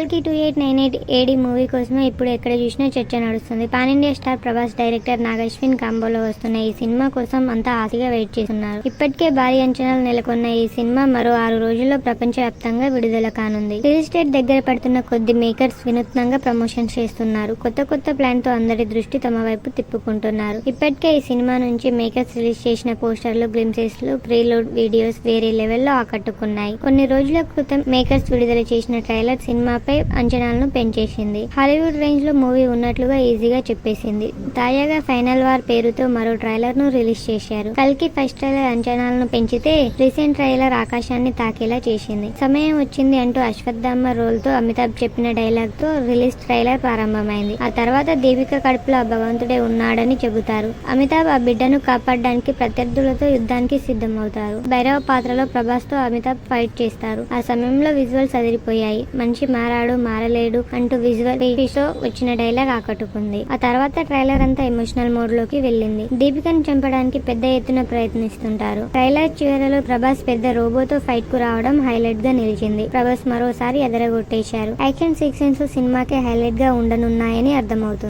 కల్కి two eight nine eight AD movie కోసమే ఇప్పుడు ఎక్కడ చూసినా చర్చ నడుస్తుంది. Pan India star Prabhas director Nag Ashwin కాంబోలో వస్తున్న ఈ సినిమా కోసం అంతా ఆశగా వెయిట్ చేస్తున్నారు. ఇప్పటికే భారీ అంచనాలు నెలకొన్న ఈ సినిమా మరో ఆరు రోజుల్లో ప్రపంచవ్యాప్తంగా విడుదల కానుంది. రిలీజ్ డేట్ దగ్గర పడుతున్న కొద్ది మేకర్స్ వినూత్నంగా ప్రమోషన్స్ చేస్తున్నారు. కొత్త కొత్త ప్లాన్తో అందరి దృష్టి తమ వైపు తిప్పుకుంటున్నారు. ఇప్పటికే ఈ సినిమా నుంచి మేకర్స్ రిలీజ్ చేసిన పోస్టర్లు గ్లిమ్సెస్లు ప్రీలోడ్ వీడియోస్ వేరే లెవెల్లో ఆకట్టుకున్నాయి. కొన్ని రోజుల క్రితం మేకర్స్ విడుదల చేసిన ట్రైలర్ సినిమాపై అంచనాలను పెంచేసింది. హాలీవుడ్ రేంజ్లో మూవీ ఉన్నట్లుగా ఈజీగా చెప్పేసింది. తాజాగా ఫైనల్ వార్ పేరుతో మరో ట్రైలర్ను రిలీజ్ చేశారు. కల్కి ఫస్ట్ ట్రైలర్ అంచనాలను పెంచితే రీసెంట్ ట్రైలర్ ఆకాశాన్ని తాకేలా చేసింది. సమయం వచ్చింది అంటూ అశ్వత్థామ రోల్తో అమితాబ్ చెప్పిన డైలాగ్తో రిలీజ్ ట్రైలర్ ప్రారంభమైంది. ఆ తర్వాత దీపిక కడుపులో ఆ భగవంతుడే ఉన్నాడని చెబుతారు. అమితాబ్ ఆ బిడ్డను కాపాడడానికి ప్రత్యర్థులతో యుద్ధానికి సిద్ధమవుతారు. భైరవ పాత్రలో ప్రభాస్తో అమితాబ్ ఫైట్ చేస్తారు. ఆ సమయంలో విజువల్స్ అదిరిపోయాయి. మనిషి మారాడు మారలేడు అంటూ విజువల్తో వచ్చిన డైలాగ్ ఆకట్టుకుంది. ఆ తర్వాత ట్రైలర్ అంతా ఎమోషనల్ మోడ్లోకి వెళ్ళింది. దీపికను చంపడానికి పెద్ద ఎత్తున ప్రయత్నిస్తుంటారు. ట్రైలర్ చివరలో ప్రభాస్ పెద్ద రోబోతో ఫైట్కు రావడం హైలైట్గా నిలిచింది. ప్రభాస్ మరోసారి ఎదరగొట్టేశారు. యాక్షన్ సీక్వెన్స్ సినిమాకి హైలైట్గా ఉండనున్నాయని అర్థమవుతుంది.